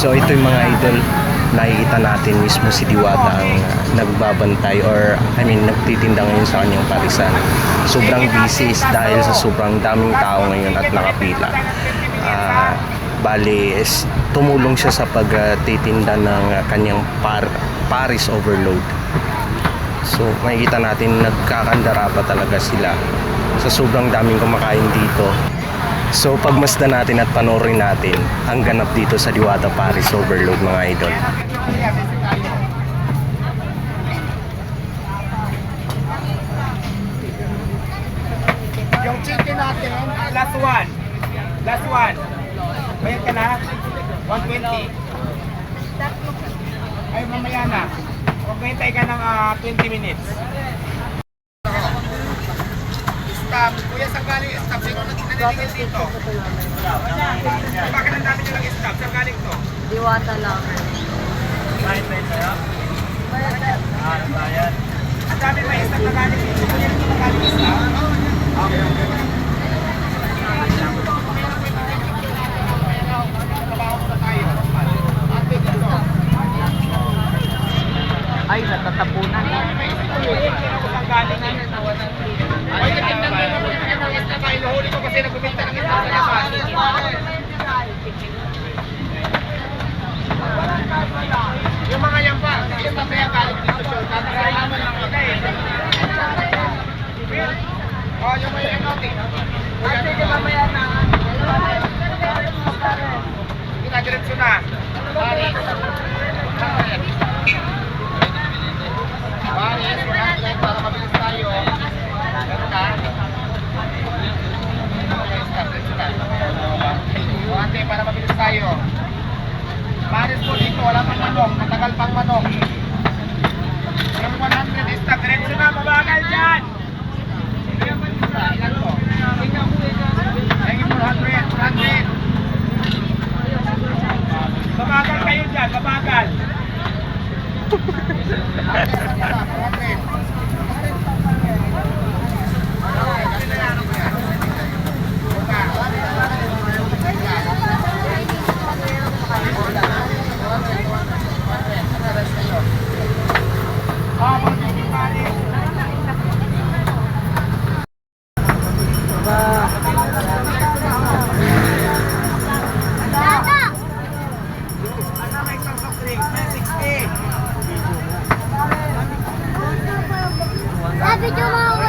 So ito yung mga idol nakikita natin mismo si Diwata ang uh, nagbabantay or I mean nagtitinda ngayon sa kanyang parisan. Sobrang busy is dahil sa sobrang daming tao ngayon at nakapila. Ah, bali is tumulong siya sa pagtitinda ng uh, kanyang par Paris overload. So makikita natin nagkakandara pa talaga sila sa sobrang daming kumakain dito. So pagmasdan natin at panoorin natin ang ganap dito sa Diwata Paris Overload mga idol. Yung chicken natin, last one. Last one. Bayad ka na? 120. Ay, mamaya na. Maghintay ka ng ah, 20 minutes. Stop. Kuya, saan galing stop? Sino na nanilingin dito? Bakit ang dami nilang stop? Saan galing to? Diwata lang. Ang dami may stop na galing dito. Kuya, dito na galing okay. Ay, natatapunan. Ay, natingnan mo naman yung isda ka. Inuhuli ko kasi nagbibenta ng sa labas. Yung mga yan pa, isda pa yan galing dito siya. Tatarayaman lang ako eh. Oh, yung may ano, Ay, sige, mamaya na. Pinadiretso na. Paris. Paris, 睡觉吗